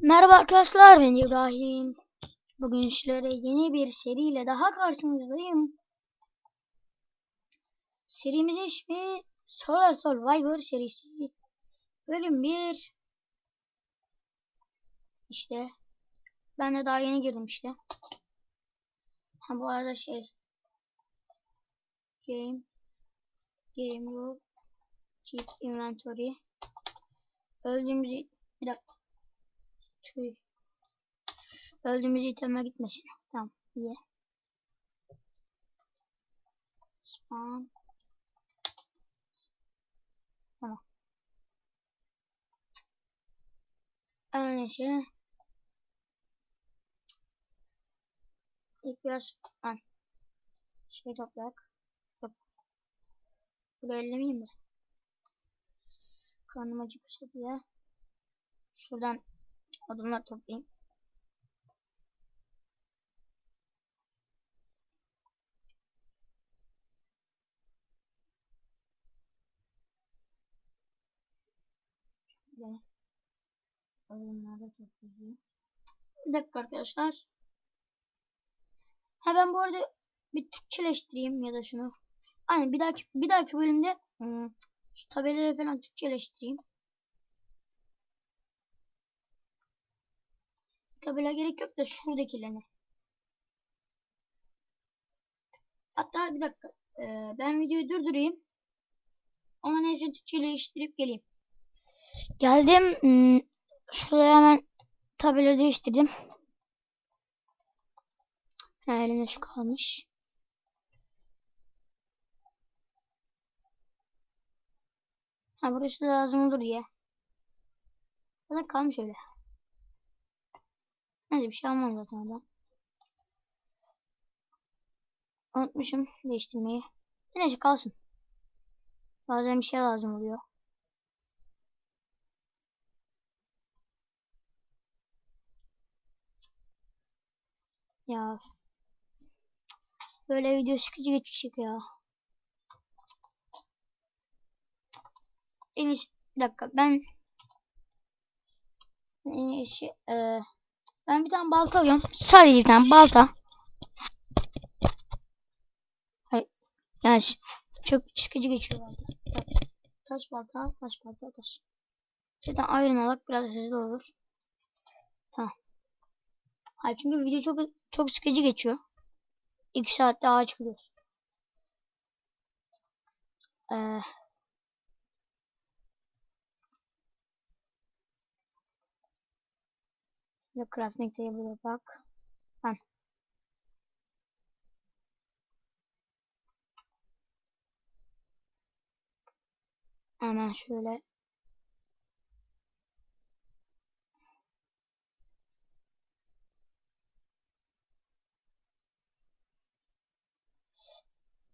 Merhaba arkadaşlar ben İbrahim. Bugün sizlere yeni bir seriyle daha karşınızdayım. Serimizin ismi Solar Survivor serisi. Bölüm 1. İşte. Ben de daha yeni girdim işte. Ha bu arada şey. Game. Game Rule. Keep Inventory. Öldüğümüz... Bir dakika. Tüy. Öldüğümüz iteme gitmesin. Tamam. iyi. Spawn. Tamam. Öyleyse. İlk biraz an şey toplayak. Yok. Burayı ellemeyeyim de. Karnım acıkırsa diye. Şuradan odunlar toplayayım. Şöyle. Odunları toplayayım. Bir dakika arkadaşlar. Ha ben bu arada bir Türkçeleştireyim ya da şunu. Aynen bir dahaki bir dahaki bölümde hmm, şu tabelaları falan Türkçeleştireyim. Tabela gerek yok da şuradakilerine. Hatta bir dakika. Ee, ben videoyu durdurayım. Ona neyse Türkçeleştirip geleyim. Geldim. Hmm, şuraya hemen tabela değiştirdim. Ha, elimde şu kalmış. Ha burası lazım olur diye. Burada kalmış öyle. Neyse bir şey almam zaten oradan. Unutmuşum değiştirmeyi. Neyse kalsın. Bazen bir şey lazım oluyor. Ya böyle video sıkıcı geçecek ya. En bir dakika ben en iyisi ben bir tane balta alıyorum. Sadece bir tane balta. Hayır. Yani çok sıkıcı geçiyor. Bak, taş balta, taş balta, taş. Zaten ayrın alak biraz hızlı olur. Tamam. Hayır çünkü video çok çok sıkıcı geçiyor. 2 saatte ağaç kırıyoruz. Ee, Ve crafting table'a bak. Ben. Hemen şöyle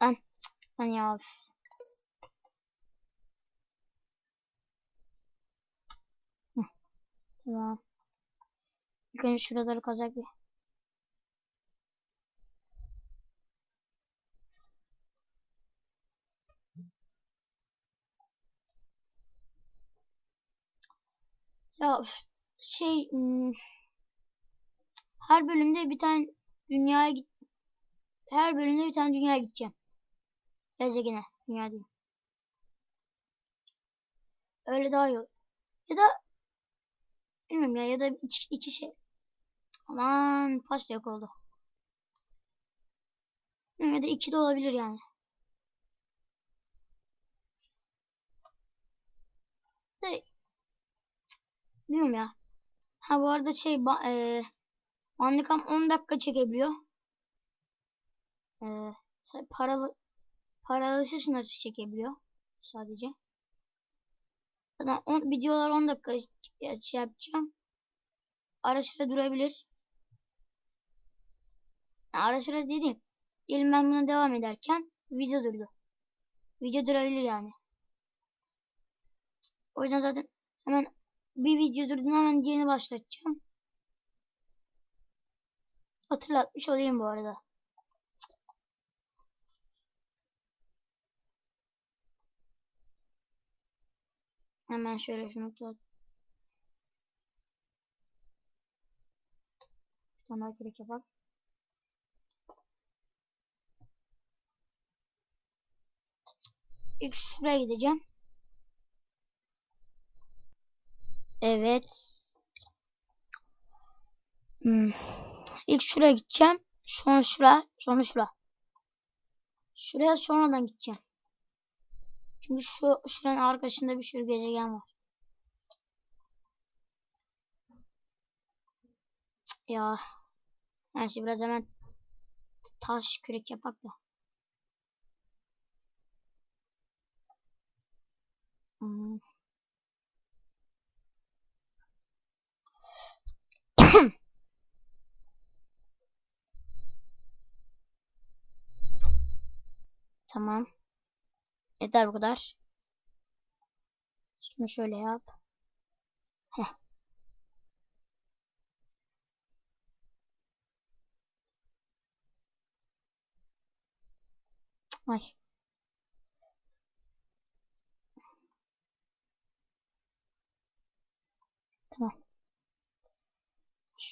Ben, ben ya. Tamam. İlk önce şuraları kazak bir. Ya şey hmm, her bölümde bir tane dünyaya git her bölümde bir tane dünyaya gideceğim. Gezegene, dünya değil. Öyle daha iyi. Ya da bilmiyorum ya ya da iki, iki şey. Aman pasta yok oldu. Ya da iki de olabilir yani. De, bilmiyorum ya. Ha bu arada şey e, Bandicam 10 dakika çekebiliyor. E, paralı ses nasıl çekebiliyor sadece. Zaten 10 videolar 10 dakika şey yapacağım. Ara sıra durabilir. Yani ara sıra dedim. Diyelim ben buna devam ederken video durdu. Video durabilir yani. O yüzden zaten hemen bir video durduğunda hemen diğerini başlatacağım. Hatırlatmış olayım bu arada. Hemen şöyle şunu tut. Bir tane yapalım. İlk şuraya gideceğim. Evet. Hmm. İlk şuraya gideceğim. Sonra şuraya. Sonra şuraya. Şuraya sonradan gideceğim. Çünkü şu şuranın arkasında bir sürü gezegen var. Ya. Şey biraz hemen taş kürek yapak da. Hmm. Tamam. Yeter bu kadar. Şunu şöyle yap. Heh. Ay. Tamam.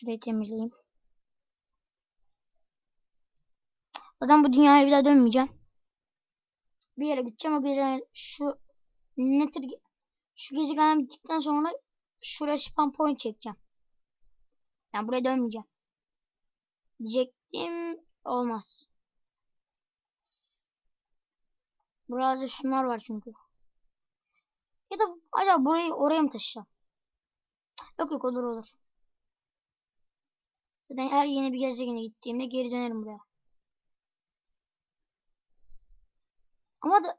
Şurayı temizleyeyim. Zaten bu dünyaya bir daha dönmeyeceğim. Bir yere gideceğim o gece şu netir şu gezegen bittikten sonra şuraya spam point çekeceğim. Yani buraya dönmeyeceğim. Diyecektim olmaz. Burada şunlar var çünkü. Ya da acaba burayı oraya mı taşıyacağım? Yok yok olur olur. Zaten her yeni bir gezegene gittiğimde geri dönerim buraya. Ama da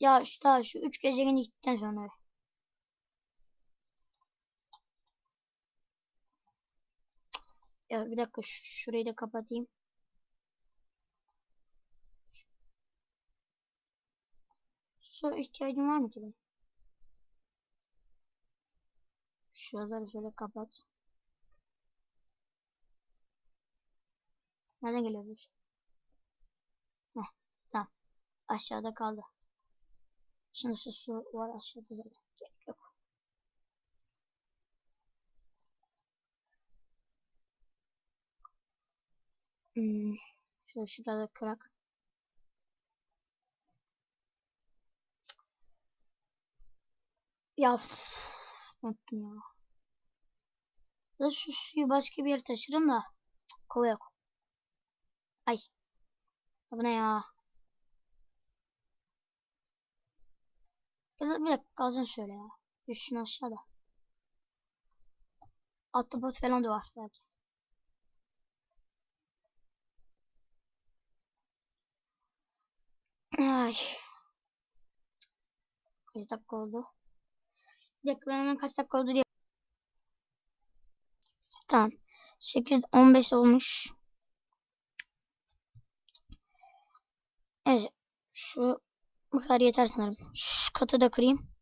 ya şu daha şu üç gezegeni gittikten sonra. Ya bir dakika şurayı da kapatayım. Su ihtiyacım var mı ki benim? Şuraları şöyle kapat. Nereden geliyor bu? Heh, tamam. Aşağıda kaldı. Şimdi su, var aşağıda zaten. Gerek yok. Hmm. Şöyle şurada kırak. Ya unuttum ya. Da şu suyu başka bir yere taşırım da. Kova yok. Ay. Bu ne ya? Bir dakika kalsın şöyle ya. Düşsün aşağıda. Ahtapot falan da var belki. Ay. Kaç dakika oldu? Bir dakika ben hemen kaç dakika oldu diye. Tamam. 8 15 olmuş. Evet. Şu bu kadar yeter sanırım. Şu katı da kırayım.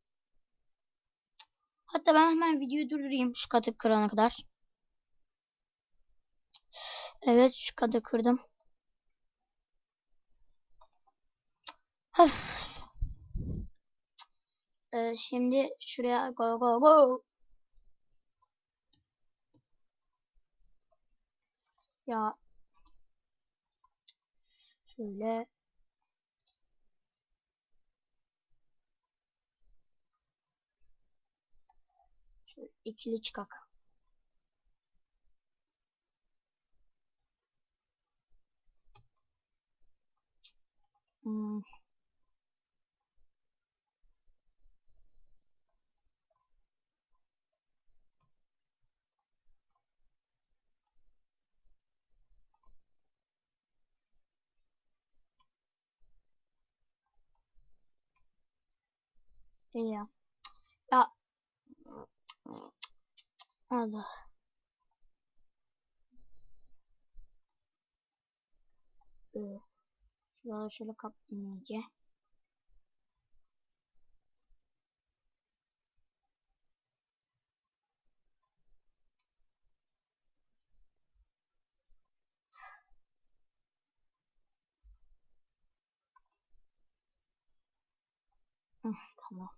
Hatta ben hemen videoyu durdurayım şu katı kırana kadar. Evet şu katı kırdım. Ee, şimdi şuraya go go go. Ya şöyle şöyle ikili çıkak. Hmm. İyi ya. Ya. Allah. Ee, şurada şöyle kaplayayım. Hı, tamam.